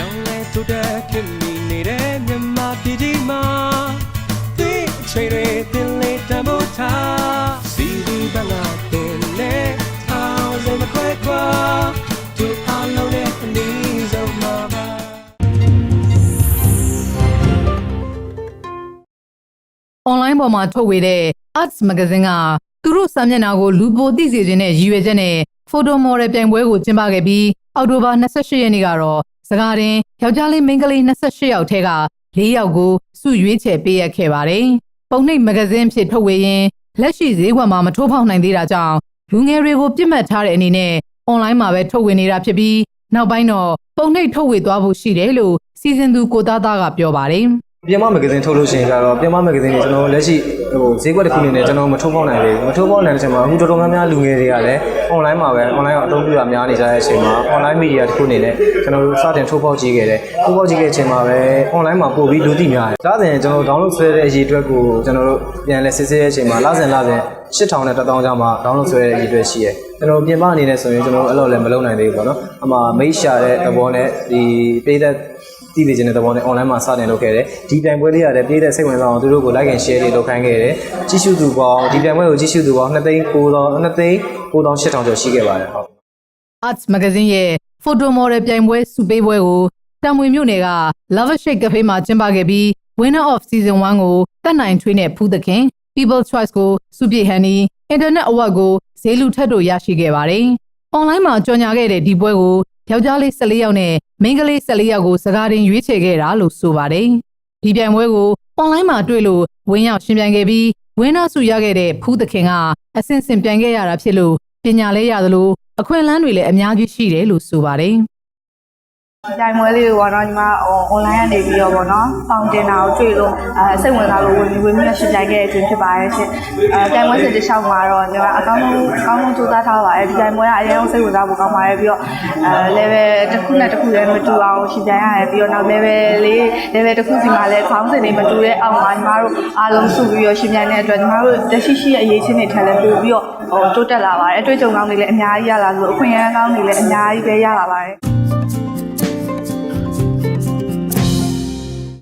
ပြောင်းလဲထိုးတက်ခင်မီနေတဲ့မြန်မာပြည်ကြီးမှာဒီအချိန်တွေတင်လေးတမို့ထားစီဒီဘငါတင်နေထောင်စမခွဲကွာသူအလုံးနဲ့အနည်းဆုံးမှာပါအွန်လိုင်းပေါ်မှာထုတ်ဝေတဲ့ Arts Magazine ကသူတို့စာမျက်နှာကိုလူပိုသိစေခြင်းနဲ့ရည်ရွယ်ချက်နဲ့ photo model ပြိုင်ပွဲကိုကျင်းပခဲ့ပြီးအောက်တိုဘာ28ရက်နေ့ကတော့ စကားတင်ယောက်ျားလေးမိန်းကလေး28ယောက်ထဲက4ယောက်ကိုစုရွေးချယ်ပေးအပ်ခဲ့ပါတယ်။ပုံနှိပ်မဂဇင်းဖြစ်ထုတ်ဝေရင်လက်ရှိဈေးကွက်မှာမထိုးဖောက်နိုင်သေးတာကြောင့်လူငယ်တွေကိုပြစ်မှတ်ထားတဲ့အနေနဲ့အွန်လိုင်းမှာပဲထုတ်ဝေနေတာဖြစ်ပြီးနောက်ပိုင်းတော့ပုံနှိပ်ထုတ်ဝေသွားဖို့ရှိတယ်လို့စီစဉ်သူကိုသားသားကပြောပါတယ်။ ပြင်မမဂ္ဂဇင်းထုတ်လို့ရှိရင်ကြတော့ပြင်မမဂ္ဂဇင်းတွေကျွန်တော်လက်ရှိဟိုဈေးကွက်တစ်ခုအနေနဲ့ကျွန်တော်မထုတ်ဖော်နိုင်သေးဘူးမထုတ်ဖော်နိုင်တဲ့အချိန်မှာအခုတော်တော်များများလူငယ်တွေကလည်း online မှာပဲ online ကိုအသုံးပြုရများနေကြတဲ့အချိန်မှာ online media တစ်ခုအနေနဲ့ကျွန်တော်တို့စတင်ထုတ်ဖော်ကြည့်ခဲ့တယ်ထုတ်ဖော်ကြည့်ခဲ့တဲ့အချိန်မှာပဲ online မှာပို့ပြီးလူသိများတယ်ဒါဆိုရင်ကျွန်တော် download ဆွဲတဲ့အရေးအတွက်ကိုကျွန်တော်တို့ပြန်လဲစစ်ဆေးတဲ့အချိန်မှာလစဉ်လစဉ်8000နဲ့1000ကျောင်းမှာ download ဆွဲတဲ့အရေးအတွက်ရှိတယ်ကျွန်တော်ပြင်ပအနေနဲ့ဆိုရင်ကျွန်တော်တို့အဲ့လိုလည်းမလုပ်နိုင်သေးဘူးပေါ့နော်အမှမိတ်ရှာတဲ့သဘောနဲ့ဒီပေးတဲ့တ ည်နေခြင်းတဲ့သဘောနဲ့ online မှာစတင်လုပ်ခဲ့တယ်ဒီပြိုင်ပွဲလေးရတယ်ပြည်တဲ့စိတ်ဝင်စားအောင်သူတို့ကို like and share တွေလုပ်ခိုင်းခဲ့တယ်ကြီးစုသူပေါင်းဒီပြိုင်ပွဲကိုကြီးစုသူပေါင်း2သိန်း9တော့2သိန်း9800ကျော်ရှိခဲ့ပါတယ်ဟုတ် Arts Magazine ရဲ့ photo model ပြိုင်ပွဲစုပေးပွဲကိုတံမွေမြို့နယ်က Love Shake Cafe မှာကျင်းပခဲ့ပြီး Winner of Season 1ကိုတက်နိုင်ထွေးနဲ့ဖူးသခင် People Choice ကိုစုပြည့်ဟန်နီ Internet Award ကိုဈေးလူထက်တို့ရရှိခဲ့ပါတယ်။ online မှာကြော်ညာခဲ့တဲ့ဒီပွဲကို ယောက်ျားလေး14ယောက်နဲ့မိန်းကလေး14ယောက်ကိုစကားတင်ရွေးချယ်ခဲ့တာလို့ဆိုပါတယ်။ဒီပြိုင်ပွဲကို online မှာတွေ့လို့ဝင်းရောက်ရှင်ပြိုင်ခဲ့ပြီးဝင်းနာစုရခဲ့တဲ့ဖူးသခင်ကအဆင့်ဆင့်ပြိုင်ခဲ့ရတာဖြစ်လို့ပညာလေးရသလိုအခွင့်အလမ်းတွေလည်းအများကြီးရှိတယ်လို့ဆိုပါတယ်။ ပြိုင်ပွဲလေးကိုပေါ့နော်ညီမဟို online ကနေပြီးတော့ပေါ့နော်ပေါင်တင်တာကိုတွေ့လို့အဲစိတ်ဝင်စားလို့ဝင်ပြီးဝင်ပြီးတော့ရှင်းပြခဲ့တဲ့အချိန်ဖြစ်ပါတယ်ရှင်အဲပြိုင်ပွဲစဉ်တစ်လျှောက်မှာတော့ညီမအကောင်းဆုံးအကောင်းဆုံးစူးစမ်းထားပါတယ်ဒီပြိုင်ပွဲကအရင်ကစိတ်ဝင်စားဖို့ကောင်းပါတယ်ပြီးတော့အဲ level တစ်ခုနဲ့တစ်ခုလည်းမတူအောင်ရှင်းပြရတယ်ပြီးတော့နောက် level လေး level တစ်ခုစီမှာလည်းခေါင်းစဉ်တွေမတူတဲ့အောက်မှာညီမတို့အားလုံးစုပြီးတော့ရှင်းပြတဲ့အတွက်ညီမတို့တက်ရှိရှိရဲ့အရေးချင်းတွေထက်လည်းပို့ပြီးတော့ဟိုတိုးတက်လာပါတယ်အတွေ့အကြုံကောင်းတွေလည်းအများကြီးရလာလို့အခွင့်အရေးကောင်းတွေလည်းအများကြီးပဲရလာပါတယ်